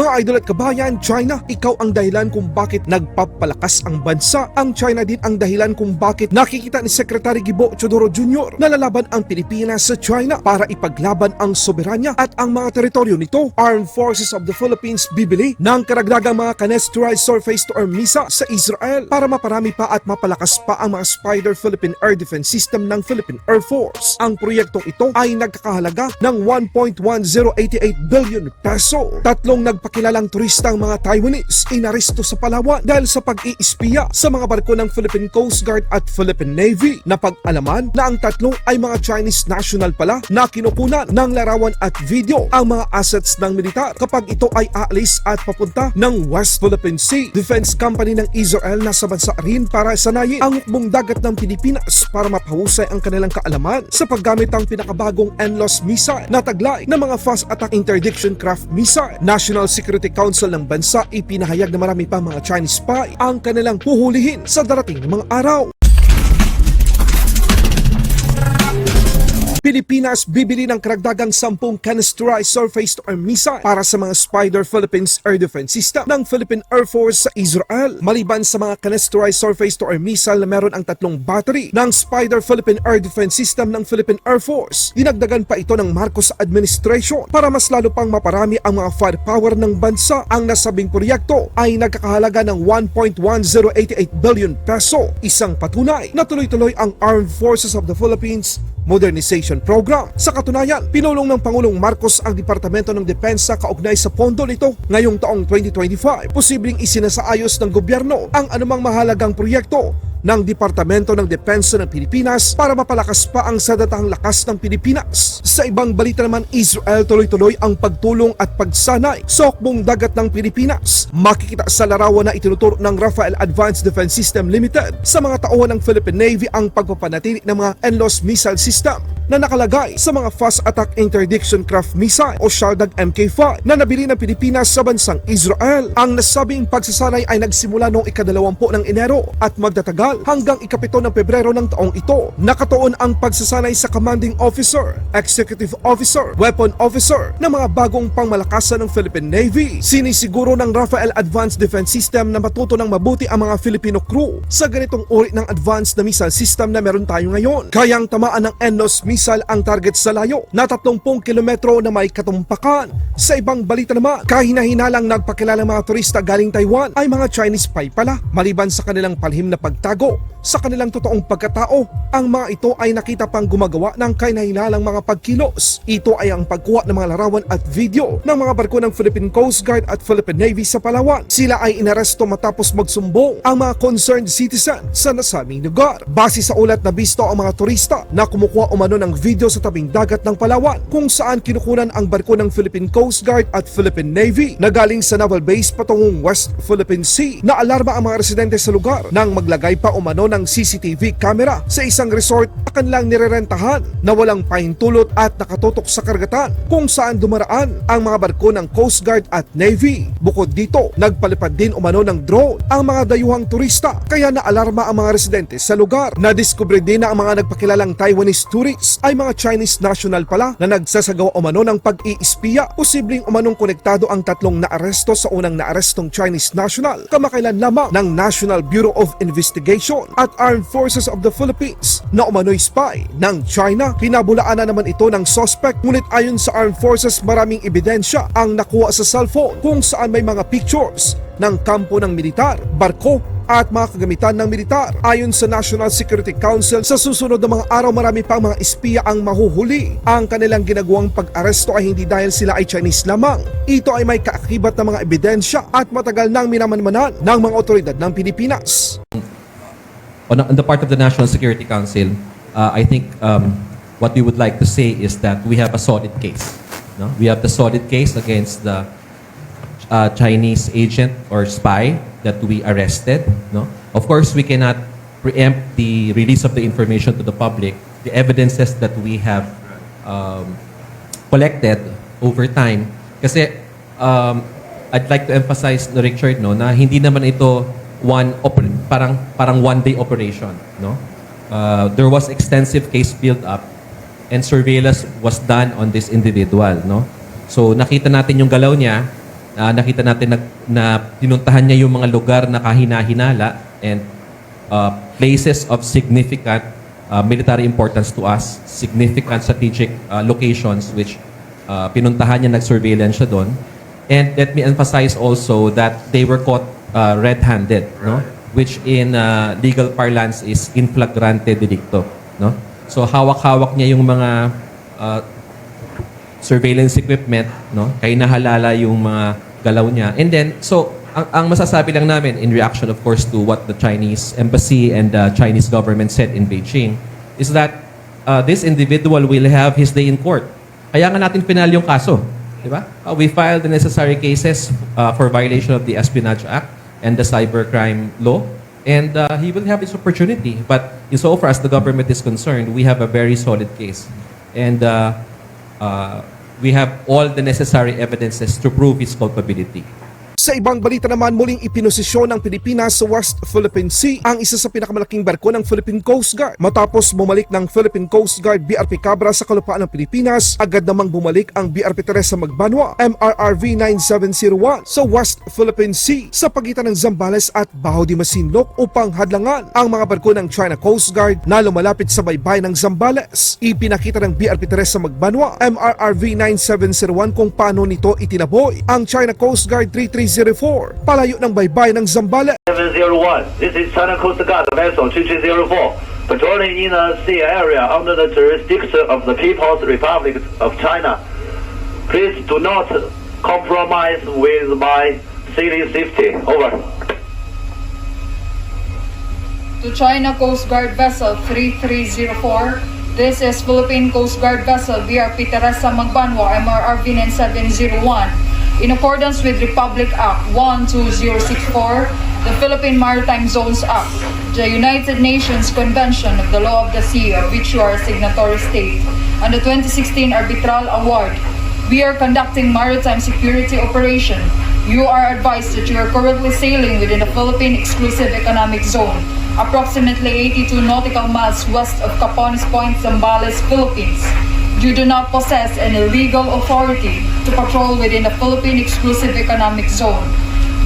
Mga idol at kabayan, China, ikaw ang dahilan kung bakit nagpapalakas ang bansa. Ang China din ang dahilan kung bakit nakikita ni Secretary Gibo Chodoro Jr. na lalaban ang Pilipinas sa China para ipaglaban ang soberanya at ang mga teritoryo nito. Armed Forces of the Philippines bibili ng karagdagang mga canesterized surface-to-air misa sa Israel para maparami pa at mapalakas pa ang mga Spider Philippine Air Defense System ng Philippine Air Force. Ang proyektong ito ay nagkakahalaga ng 1.1088 billion peso. Tatlong nagpakilalang turista ang mga Taiwanese inaresto sa Palawan dahil sa pag-iispiya sa mga barko ng Philippine Coast Guard at Philippine Navy. Napag-alaman na ang tatlo ay mga Chinese national pala na kinukunan ng larawan at video ang mga assets ng militar kapag ito ay aalis at papunta ng West Philippine Sea. Defense Company ng Israel nasa bansa rin para sanayin ang hukbong dagat ng Pilipinas para mapahusay ang kanilang kaalaman sa paggamit ng pinakabagong NLOS missile na taglay ng mga fast attack interdiction craft missile. National Security Council ng bansa ipinahayag na marami pa mga Chinese spy ang kanilang huhulihin sa darating mga araw. Pilipinas bibili ng karagdagang 10 canisterized surface-to-air missile para sa mga Spider Philippines Air Defense System ng Philippine Air Force sa Israel. Maliban sa mga canisterized surface-to-air missile na meron ang tatlong battery ng Spider Philippine Air Defense System ng Philippine Air Force, dinagdagan pa ito ng Marcos Administration para mas lalo pang maparami ang mga firepower ng bansa. Ang nasabing proyekto ay nagkakahalaga ng 1.1088 billion peso, isang patunay na tuloy-tuloy ang Armed Forces of the Philippines Modernization Program. Sa katunayan, pinulong ng Pangulong Marcos ang Departamento ng Depensa kaugnay sa pondo nito ngayong taong 2025. Posibleng isinasaayos ng gobyerno ang anumang mahalagang proyekto ng Departamento ng Depensa ng Pilipinas para mapalakas pa ang sadatang lakas ng Pilipinas. Sa ibang balita naman, Israel tuloy-tuloy ang pagtulong at pagsanay sa hukbong dagat ng Pilipinas. Makikita sa larawan na itinuturo ng Rafael Advanced Defense System Limited sa mga tauhan ng Philippine Navy ang pagpapanatili ng mga NLOS missile system na nakalagay sa mga Fast Attack Interdiction Craft Missile o Shardag Mk5 na nabili ng Pilipinas sa bansang Israel. Ang nasabing pagsasanay ay nagsimula noong ikadalawampu ng Enero at magtatagal hanggang ikapito ng Pebrero ng taong ito. Nakatuon ang pagsasanay sa Commanding Officer, Executive Officer, Weapon Officer ng mga bagong pangmalakasan ng Philippine Navy. Sinisiguro ng Rafael Advanced Defense System na matuto ng mabuti ang mga Filipino crew sa ganitong uri ng advanced na missile system na meron tayo ngayon. Kayang tamaan ng NLOS missile ang target sa layo na 30 kilometro na may katumpakan. Sa ibang balita naman, kahina-hinalang nagpakilala mga turista galing Taiwan ay mga Chinese spy pala. Maliban sa kanilang palhim na pagtago, sa kanilang totoong pagkatao, ang mga ito ay nakita pang gumagawa ng kahina-hinalang mga pagkilos. Ito ay ang pagkuha ng mga larawan at video ng mga barko ng Philippine Coast Guard at Philippine Navy sa Palawan. Sila ay inaresto matapos magsumbong ang mga concerned citizen sa nasabing lugar. Base sa ulat na bisto ang mga turista na kumukuha umano ng video sa tabing dagat ng Palawan kung saan kinukunan ang barko ng Philippine Coast Guard at Philippine Navy na galing sa naval base patungong West Philippine Sea. Naalarma ang mga residente sa lugar nang maglagay pa umano ng CCTV camera sa isang resort na kanilang nirerentahan na walang pahintulot at nakatutok sa karagatan kung saan dumaraan ang mga barko ng Coast Guard at Navy. Bukod dito, nagpalipad din umano ng drone ang mga dayuhang turista kaya naalarma ang mga residente sa lugar. Nadiskubre din na ang mga nagpakilalang Taiwanese tourists ay mga Chinese national pala na nagsasagawa umano ng pag-iispiya. Posibleng umanong konektado ang tatlong naaresto sa unang naarestong Chinese national kamakailan lamang ng National Bureau of Investigation at Armed Forces of the Philippines na umano'y spy ng China. Kinabulaan na naman ito ng suspect ngunit ayon sa Armed Forces maraming ebidensya ang nakuha sa cellphone kung saan may mga pictures ng kampo ng militar, barko at mga kagamitan ng militar. Ayon sa National Security Council, sa susunod na mga araw marami pang mga espiya ang mahuhuli. Ang kanilang ginagawang pag-aresto ay hindi dahil sila ay Chinese lamang. Ito ay may kaakibat na mga ebidensya at matagal nang minamanmanan ng mga otoridad ng Pilipinas. on the part of the National Security Council, uh, I think um, what we would like to say is that we have a solid case. No? We have the solid case against the uh, Chinese agent or spy that we arrested. No? Of course, we cannot preempt the release of the information to the public. The evidences that we have um, collected over time. Kasi um, I'd like to emphasize, no, Richard, no, na hindi naman ito one parang parang one day operation, no? Uh, there was extensive case build up and surveillance was done on this individual, no? So nakita natin yung galaw niya Ah, nakita natin na, na tinuntahan niya yung mga lugar na kahina-hinala and uh, places of significant uh, military importance to us, significant strategic uh, locations which uh, pinuntahan niya, nag-surveillance siya doon. And let me emphasize also that they were caught uh, red-handed, no? which in uh, legal parlance is in flagrante delicto. No? So hawak-hawak niya yung mga uh, surveillance equipment, no? Kaya nahalala yung mga galaw niya. And then, so, ang, ang masasabi lang namin in reaction, of course, to what the Chinese embassy and the Chinese government said in Beijing, is that uh, this individual will have his day in court. Kaya nga natin pinal yung kaso. Di ba? Uh, we filed the necessary cases uh, for violation of the Espionage Act and the cybercrime law. And uh, he will have his opportunity. But insofar as the government is concerned, we have a very solid case. And uh, uh, we have all the necessary evidences to prove his culpability. Sa ibang balita naman, muling ipinosisyon ng Pilipinas sa West Philippine Sea ang isa sa pinakamalaking barko ng Philippine Coast Guard. Matapos bumalik ng Philippine Coast Guard BRP Cabra sa kalupaan ng Pilipinas, agad namang bumalik ang BRP Teresa Magbanwa MRRV 9701 sa West Philippine Sea sa pagitan ng Zambales at Baho de Masinloc upang hadlangan ang mga barko ng China Coast Guard na lumalapit sa baybay ng Zambales. Ipinakita ng BRP Teresa Magbanwa MRRV 9701 kung paano nito itinaboy ang China Coast Guard 3304 palayo ng baybay ng Zambales. 701. This is China Coast Guard vessel 2304, patrolling in uh, a sea area under the jurisdiction of the People's Republic of China. Please do not compromise with my sailing safety. Over. to China Coast Guard Vessel 3304. This is Philippine Coast Guard Vessel BRP Teresa Magbanwa MRRV 9701. In accordance with Republic Act 12064, the Philippine Maritime Zones Act, the United Nations Convention of the Law of the Sea of which you are a signatory state, and the 2016 Arbitral Award, we are conducting maritime security operation. You are advised that you are currently sailing within the Philippine Exclusive Economic Zone, approximately 82 nautical miles west of Capones Point, Zambales, Philippines. You do not possess any legal authority to patrol within the Philippine Exclusive Economic Zone.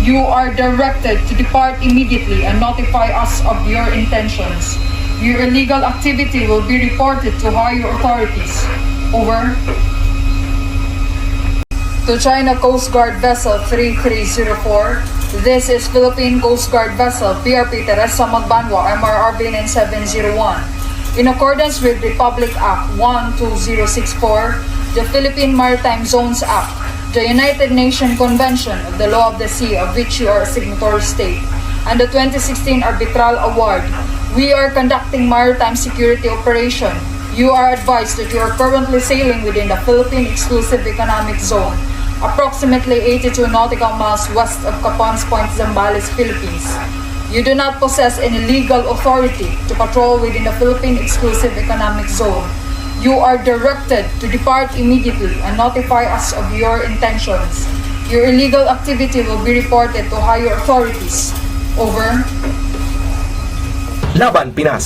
You are directed to depart immediately and notify us of your intentions. Your illegal activity will be reported to higher authorities. Over. To China Coast Guard Vessel 3304. This is Philippine Coast Guard Vessel PRP Teresa Magbanwa MRRB 9701. In accordance with Republic Act 12064, the Philippine Maritime Zones Act, the United Nations Convention of the Law of the Sea of which you are a signatory state, and the 2016 Arbitral Award, we are conducting maritime security operation you are advised that you are currently sailing within the Philippine Exclusive Economic Zone, approximately 82 nautical miles west of Capones Point, Zambales, Philippines. You do not possess any legal authority to patrol within the Philippine Exclusive Economic Zone. You are directed to depart immediately and notify us of your intentions. Your illegal activity will be reported to higher authorities. Over. Laban Pinas